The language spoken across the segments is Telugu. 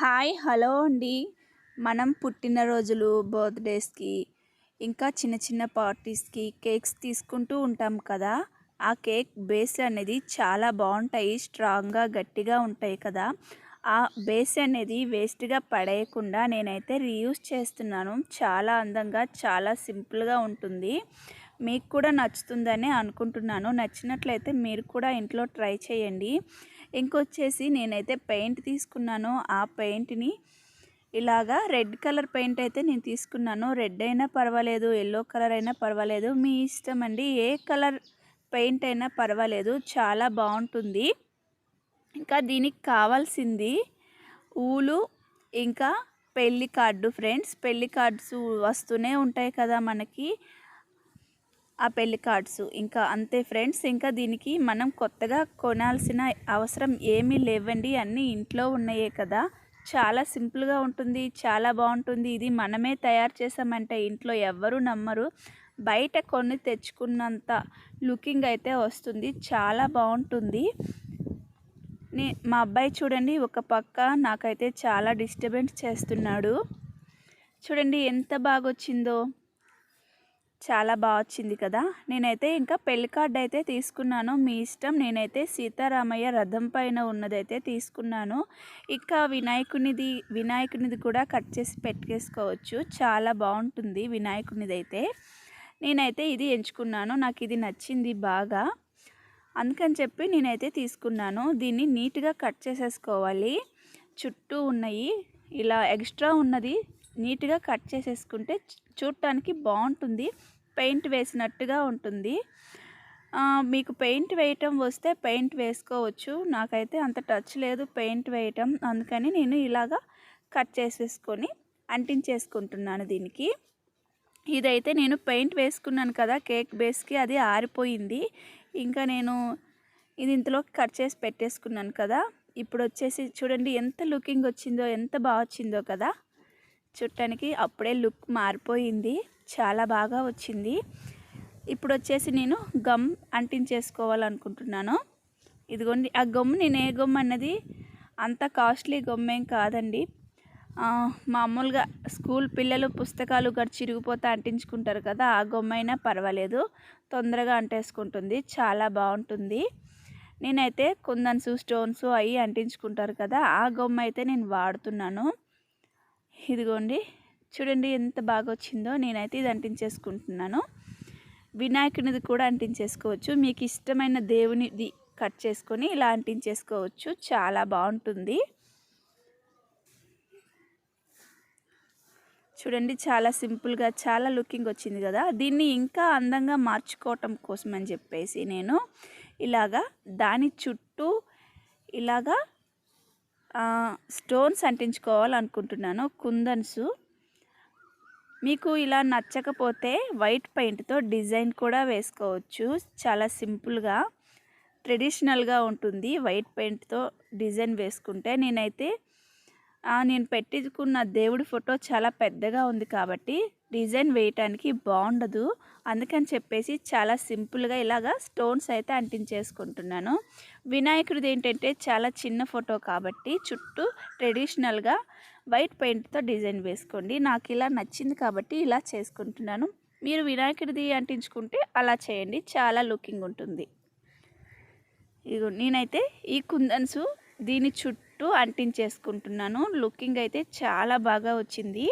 హాయ్ హలో అండి. మనం పుట్టినరోజులు బర్త్డేస్కి ఇంకా చిన్న చిన్న పార్టీస్కి కేక్స్ తీసుకుంటూ ఉంటాం కదా. ఆ కేక్ బేస్ అనేది చాలా బాగుంటాయి స్ట్రాంగ్గా గట్టిగా ఉంటాయి కదా. ఆ బేస్ అనేది వేస్ట్గా పడేయకుండా నేనైతే రీయూస్ చేస్తున్నాను. చాలా అందంగా చాలా సింపుల్గా ఉంటుంది. మీకు కూడా నచ్చుతుందని అనుకుంటున్నాను. నచ్చినట్లయితే మీరు కూడా ఇంట్లో ట్రై చేయండి. ఇంకొచ్చేసి నేనైతే పెయింట్ తీసుకున్నాను. ఆ పెయింట్ని ఇలాగా రెడ్ కలర్ పెయింట్ అయితే నేను తీసుకున్నాను. రెడ్ అయినా పర్వాలేదు ఎల్లో కలర్ అయినా పర్వాలేదు. మీ ఇష్టం అండి. ఏ కలర్ పెయింట్ అయినా పర్వాలేదు. చాలా బాగుంటుంది. ఇంకా దీనికి కావాల్సింది ఊలు ఇంకా పెళ్ళి కార్డు ఫ్రెండ్స్. పెళ్ళి కార్డ్స్ వస్తూనే ఉంటాయి కదా మనకి. ఆ పెళ్ళి కార్డ్స్. ఇంకా అంతే ఫ్రెండ్స్ ఇంకా దీనికి మనం కొత్తగా కొనాల్సిన అవసరం ఏమీ లేవండి. అన్నీ ఇంట్లో ఉన్నాయే కదా. చాలా సింపుల్గా ఉంటుంది చాలా బాగుంటుంది. ఇది మనమే తయారు చేసామంటే ఇంట్లో ఎవ్వరూ నమ్మరు. బయట కొన్ని తెచ్చుకున్నంత లుకింగ్ అయితే వస్తుంది చాలా బాగుంటుంది. నే మా అబ్బాయి చూడండి ఒక పక్క నాకైతే చాలా డిస్టర్బెన్స్ చేస్తున్నాడు. చూడండి ఎంత బాగా వచ్చిందో చాలా బాగా వచ్చింది కదా. నేనైతే ఇంకా పెళ్ళి కార్డు అయితే తీసుకున్నాను. మీ ఇష్టం. నేనైతే సీతారామయ్య రథం పైన ఉన్నదైతే తీసుకున్నాను. ఇంకా వినాయకునిది వినాయకునిది కూడా కట్ చేసి పెట్టుకేసుకోవచ్చు చాలా బాగుంటుంది వినాయకునిది అయితే నేనైతే ఇది ఎంచుకున్నాను. నాకు ఇది నచ్చింది బాగా. అందుకని చెప్పి నేనైతే తీసుకున్నాను. దీన్ని నీట్గా కట్ చేసేసుకోవాలి. చుట్టూ ఉన్నాయి. ఇలా ఎక్స్ట్రా ఉన్నది నీట్గా కట్ చేసేసుకుంటే చూడటానికి బాగుంటుంది. పెయింట్ వేసినట్టుగా ఉంటుంది. మీకు పెయింట్ వేయటం వస్తే పెయింట్ వేసుకోవచ్చు. నాకైతే అంత టచ్ లేదు పెయింట్ వేయటం. అందుకని నేను ఇలాగా కట్ చేసేసుకొని అంటించేసుకుంటున్నాను దీనికి. ఇదైతే నేను పెయింట్ వేసుకున్నాను కదా కేక్ బేస్కి అది ఆరిపోయింది. ఇంకా నేను ఇది ఇంతలోకి కట్ చేసి పెట్టేసుకున్నాను కదా. ఇప్పుడు వచ్చేసి చూడండి ఎంత లుకింగ్ వచ్చిందో ఎంత బాగా వచ్చిందో కదా. చుట్టానికి అప్పుడే లుక్ మారిపోయింది. చాలా బాగా వచ్చింది. ఇప్పుడు వచ్చేసి నేను గమ్ అంటించేసుకోవాలనుకుంటున్నాను. ఇదిగోండి ఆ గమ్ నేను ఏ గమ్ అన్నది అంత కాస్ట్లీ గమ్మేం కాదండి. మామూలుగా స్కూల్ పిల్లలు పుస్తకాలు గడి చిరిగిపోతే అంటించుకుంటారు కదా ఆ గొమ్మైనా పర్వాలేదు. తొందరగా అంటేసుకుంటుంది. చాలా బాగుంటుంది. నేనైతే కొందన్సు స్టోన్స్ అవి అంటించుకుంటారు కదా ఆ గొమ్మ అయితే నేను వాడుతున్నాను. ఇదిగోండి. చూడండి ఎంత బాగా వచ్చిందో నేనైతే ఇది అంటించేసుకుంటున్నాను. వినాయకునిది కూడా అంటించేసుకోవచ్చు. మీకు ఇష్టమైన దేవునిది కట్ చేసుకొని ఇలా అంటించేసుకోవచ్చు. చాలా బాగుంటుంది. చూడండి చాలా సింపుల్గా చాలా లుకింగ్ వచ్చింది కదా. దీన్ని ఇంకా అందంగా మార్చుకోవటం కోసం అని చెప్పేసి నేను ఇలాగా దాని చుట్టూ ఇలాగా స్టోన్స్ అంటించుకోవాలనుకుంటున్నాను కుందన్స్. మీకు ఇలా నచ్చకపోతే వైట్ పెయింట్తో డిజైన్ కూడా వేసుకోవచ్చు. చాలా సింపుల్గా ట్రెడిషనల్గా ఉంటుంది వైట్ పెయింట్తో డిజైన్ వేసుకుంటే. నేనైతే నేను పెట్టించుకున్న దేవుడి ఫోటో చాలా పెద్దగా ఉంది కాబట్టి డిజైన్ వేయటానికి బాగుండదు. అందుకని చెప్పేసి చాలా సింపుల్గా ఇలాగా స్టోన్స్ అయితే అంటించేసుకుంటున్నాను. వినాయకుడిది ఏంటంటే చాలా చిన్న ఫోటో కాబట్టి చుట్టూ ట్రెడిషనల్గా వైట్ పెయింట్తో డిజైన్ వేసుకోండి. నాకు ఇలా నచ్చింది కాబట్టి ఇలా చేసుకుంటున్నాను. మీరు వినాయకుడిది అంటించుకుంటే అలా చేయండి. చాలా లుకింగ్ ఉంటుంది. ఇదిగో నేనైతే ఈ కుందన్స్ దీని చుట్టూ అంటించేసుకుంటున్నాను. లుకింగ్ అయితే చాలా బాగా వచ్చింది.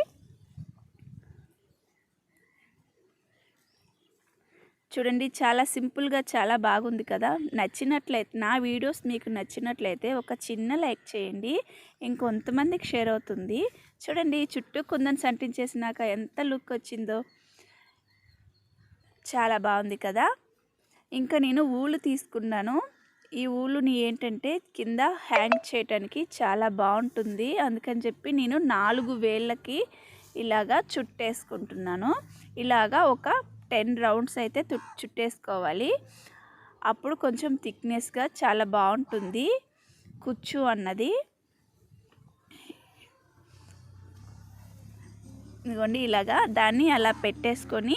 చూడండి చాలా సింపుల్గా చాలా బాగుంది కదా. నచ్చినట్లయితే నా వీడియోస్ మీకు నచ్చినట్లయితే ఒక చిన్న లైక్ చేయండి. ఇంకొంతమందికి షేర్ అవుతుంది. చూడండి చుట్టూ కుందని సంటించేసినాక ఎంత లుక్ వచ్చిందో. చాలా బాగుంది కదా. ఇంకా నేను ఊళ్ళు తీసుకున్నాను. ఈ ఊలుని ఏంటంటే కింద హ్యాంగ్ చేయటానికి చాలా బాగుంటుంది. అందుకని చెప్పి నేను నాలుగు వేళ్ళకి ఇలాగా చుట్టేసుకుంటున్నాను. ఇలాగా ఒక టెన్ రౌండ్స్ అయితే చుట్టేసుకోవాలి. అప్పుడు కొంచెం థిక్నెస్గా చాలా బాగుంటుంది. కుచ్చు అన్నది. ఇదిగోండి ఇలాగా దాన్ని అలా పెట్టేసుకొని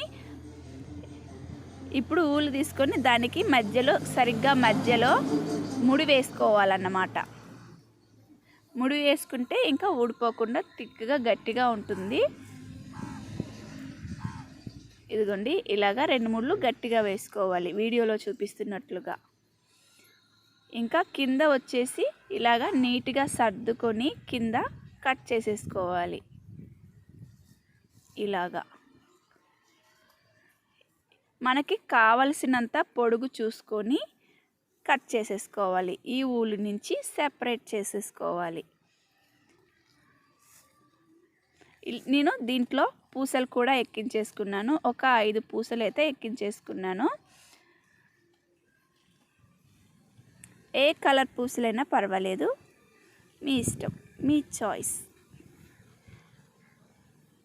ఇప్పుడు ఊలు తీసుకొని దానికి మధ్యలో సరిగ్గా మధ్యలో ముడి వేసుకోవాలన్నమాట. ముడి వేసుకుంటే ఇంకా ఊడిపోకుండా తిక్కగా గట్టిగా ఉంటుంది. ఇదిగోండి ఇలాగా రెండు ముళ్ళు గట్టిగా వేసుకోవాలి వీడియోలో చూపిస్తున్నట్లుగా. ఇంకా కింద వచ్చేసి ఇలాగా నీట్గా సర్దుకొని కింద కట్ చేసేసుకోవాలి. ఇలాగా. మనకి కావలసినంత పొడుగు చూసుకొని కట్ చేసేసుకోవాలి. ఈ ఊలు నుంచి సెపరేట్ చేసేసుకోవాలి. ఇల్- నేను దీంట్లో పూసలు కూడా ఎక్కించేసుకున్నాను. ఒక ఐదు పూసలు అయితే ఎక్కించేసుకున్నాను. ఏ కలర్ పూసలైనా పర్వాలేదు. మీ ఇష్టం మీ చాయిస్.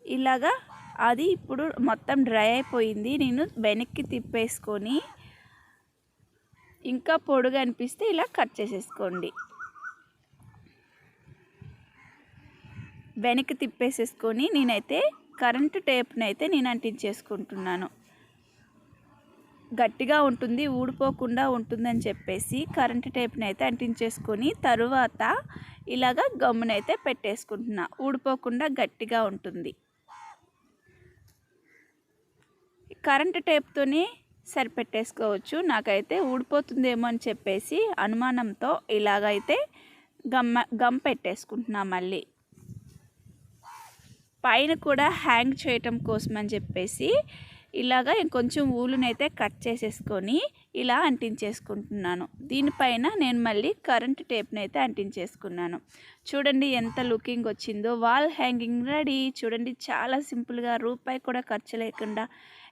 ఇలాగా అది ఇప్పుడు మొత్తం డ్రై అయిపోయింది. నేను వెనక్కి తిప్పేసుకొని ఇంకా పొడుగు అనిపిస్తే ఇలా కట్ చేసేసుకోండి. వెనక్కి తిప్పేసేసుకొని నేనైతే కరెంటు టేప్ని అయితే నేను అంటించేసుకుంటున్నాను. గట్టిగా ఉంటుంది ఊడిపోకుండా ఉంటుందని చెప్పేసి కరెంటు టేప్ని అయితే అంటించేసుకొని తరువాత ఇలాగా గమ్మునైతే పెట్టేసుకుంటున్నా. ఊడిపోకుండా గట్టిగా ఉంటుంది. కరెంటు టేప్తోని సరిపెట్టేసుకోవచ్చు. నాకైతే ఊడిపోతుందేమో అని చెప్పేసి అనుమానంతో ఇలాగైతే గమ్మ గమ్ పెట్టేసుకుంటున్నా మళ్ళీ. పైన కూడా హ్యాంగ్ చేయటం కోసం అని చెప్పేసి ఇలాగా ఇంకొంచెం ఊలునైతే కట్ చేసేసుకొని ఇలా అంటించేసుకుంటున్నాను. దీనిపైన నేను మళ్ళీ కరెంట్ టేప్ని అయితే అంటించేసుకున్నాను. చూడండి ఎంత లుకింగ్ వచ్చిందో వాల్ హ్యాంగింగ్ రెడీ. చూడండి చాలా సింపుల్గా రూపాయి కూడా ఖర్చు లేకుండా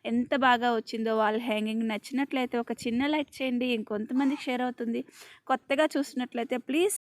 ఎంత బాగా వచ్చిందో వాళ్ళ హ్యాంగింగ్ నచ్చినట్లయితే ఒక చిన్న లైక్ చేయండి. ఇంకొంతమందికి షేర్ అవుతుంది. కొత్తగా చూసినట్లయితే ప్లీజ్